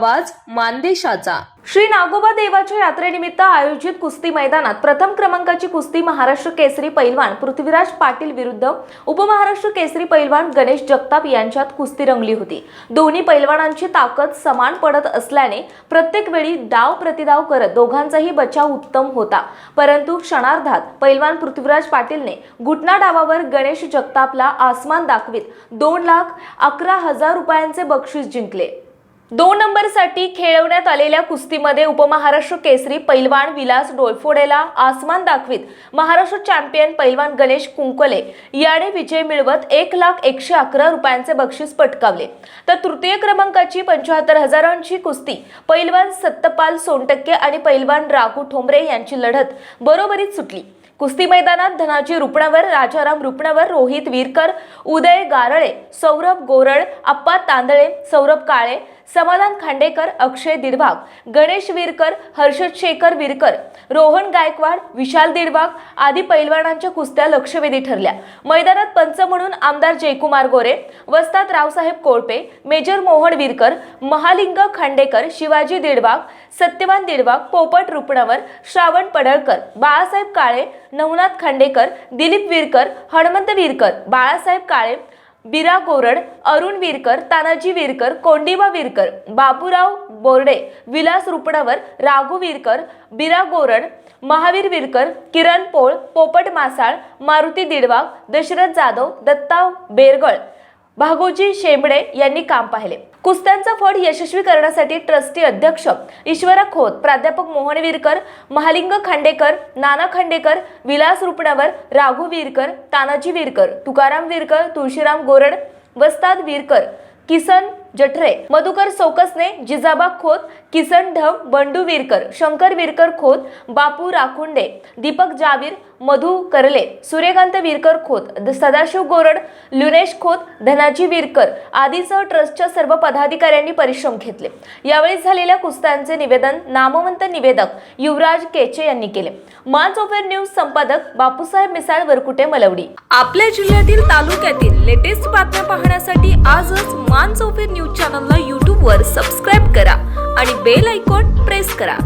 आवाज मानदेशाचा. श्री नागोबा देवाच्या यात्रेनिमित्त आयोजित कुस्ती मैदानात प्रथम क्रमांकाची कुस्ती महाराष्ट्र केसरी पैलवान पृथ्वीराज पाटील विरुद्ध उपमहाराष्ट्र केसरी पैलवान गणेश जगताप यांच्यात कुस्ती रंगली होती. दोन्ही पैलवानांची ताकद समान पडत असल्याने प्रत्येक वेळी डाव प्रतिडाव करत दोघांचाही बचाव उत्तम होता. परंतु क्षणार्धात पैलवान पृथ्वीराज पाटीलने घुटना डावावर गणेश जगतापला आसमान दाखवित दोन लाख अकरा हजार रुपयांचे बक्षीस जिंकले. दोन नंबरसाठी खेळवण्यात आलेल्या कुस्तीमध्ये उपमहाराष्ट्र केसरी पैलवान विलास डोळफोडेला आसमान दाखवित. महाराष्ट्र चॅम्पियन पैलवान गणेश कुंकले याने विजय मिळवत एक लाख एकशे अकरा रुपयांचे बक्षीस पटकावले. तर तृतीय क्रमांकाची पंच्याहत्तर हजारांची कुस्ती पैलवान सत्तपाल सोनटक्के आणि पैलवान राघू ठोंबरे यांची लढत बरोबरीत सुटली. कुस्ती मैदानात धनाजी रुपणावर राजाराम रुपणावर रोहित वीरकर उदय गारळे सौरभ गोरळ अप्पा तांदळे सौरभ काळे समाधान खांडेकर अक्षय दिडभाग गणेश विरकर हर्षद शेखर विरकर रोहन गायकवाड विशाल दिडभाग आदी पैलवानांच्या कुस्त्या लक्षवेधी ठरल्या. मैदानात पंच म्हणून आमदार जयकुमार गोरे वस्ताद रावसाहेब कोळपे मेजर मोहन विरकर महालिंग खांडेकर शिवाजी दिडभाग सत्यवान दिडभाग पोपट रुपणावर श्रावण पडळकर बाळासाहेब काळे नवनाथ खांडेकर दिलीप विरकर हनुमंत विरकर बाळासाहेब काळे बिरा गोरड अरुण वीरकर तानाजी वीरकर कोंडिबा वीरकर बाबूराव बोर्डे विलास रुपणावर राघू वीरकर बिरा गोरड महावीर वीरकर किरण पोळ पोपट मासाळ मारुती दिडवाग दशरथ जाधव दत्ता बेरगळ. भागोजी शेंबडे यांनी काम पाहिले. कुस्त्यांचा फड यशस्वी करण्यासाठी ट्रस्टी अध्यक्ष ईश्वरा खोत प्राध्यापक मोहन वीरकर महालिंग खांडेकर नाना खांडेकर विलास रुपणावर राघू वीरकर तानाजी वीरकर तुकाराम वीरकर तुळशीराम गोरड वस्ताद वीरकर किसन जठरे. मधुकर सोकसने जिजाबा खोत किसन ढम बंडू वीरकर शंकर वीरकर खोत बापू राखुंडे दीपक जावीर मधु करले सूर्यकांत वीरकर खोत सदाशिव गोरड लुनेश खोत धनाजी वीरकर आदीसह ट्रस्टच्या सर्व पदाधिकाऱ्यांनी परिश्रम घेतले. यावेळी झालेल्या कुस्त्यांचे निवेदन नामवंत निवेदक युवराज केचे यांनी केले. मान चोफेर न्यूज संपादक बापूसाहेब मिसाळ वरकुटे मलवडी. आपल्या जिल्ह्यातील तालुक्यातील आजच मान चौफेर न्यूज चॅनलला यूट्यूबवर सबस्क्राईब करा आणि बेल आयकॉन प्रेस करा.